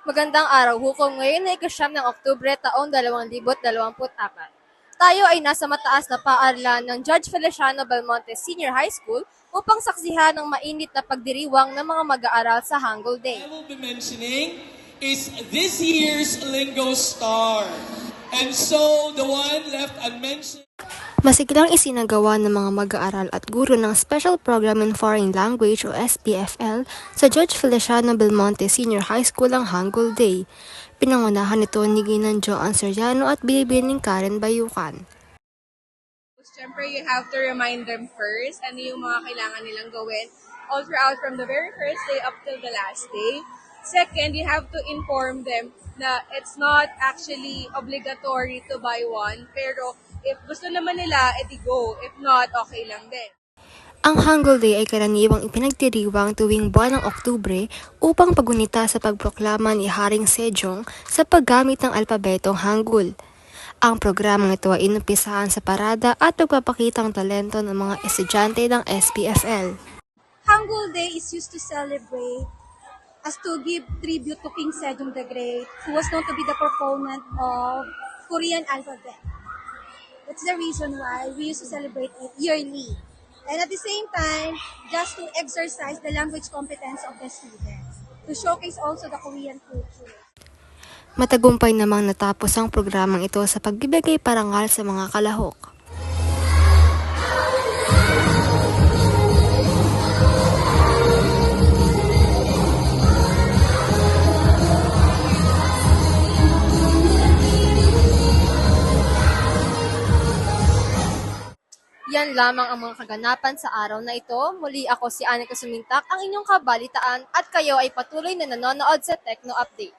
Magandang araw, hukom ngayon na ikasyam ng Oktubre taong 2024. Tayo ay nasa mataas na paaralan ng Judge Feliciano Belmonte Senior High School upang saksihan ang mainit na pagdiriwang ng mga mag-aaral sa Hangul Day. I will be mentioning is this year's Lingo Star. And so the one left unmentioned. Masiglang isinagawa ng mga mag-aaral at guro ng Special Program in Foreign Language o SPFL sa Judge Feliciano Belmonte Senior High School ang Hangul Day. Pinangunahan ito ni Ginan Joan Seriano at binibining Karen Bayukan. Siyempre, you have to remind them first ano yung mga kailangan nilang gawin all throughout from the very first day up till the last day. Second, you have to inform them na it's not actually obligatory to buy one, pero if gusto naman nila, edi go. If not, okay lang din. Ang Hangul Day ay karaniwang ipinagdiriwang tuwing buwan ng Oktubre upang pagunita sa pagproklama ni Haring Sejong sa paggamit ng alpabetong Hangul. Ang programang ito ay inumpisahan sa parada at pagpapakitang talento ng mga estudyante ng SPFL. Hangul Day is used to celebrate as to give tribute to King Sejong the Great, who was known to be the proponent of Korean alphabet. That's the reason why we used to celebrate it yearly. And at the same time, just to exercise the language competence of the students, to showcase also the Korean culture. Matagumpay namang natapos ang programang ito sa pagbibigay parangal sa mga kalahok. Yan lamang ang mga kaganapan sa araw na ito. Muli ako si Anika Sumintak, ang inyong kabalitaan at kayo ay patuloy na nanonood sa Techno Update.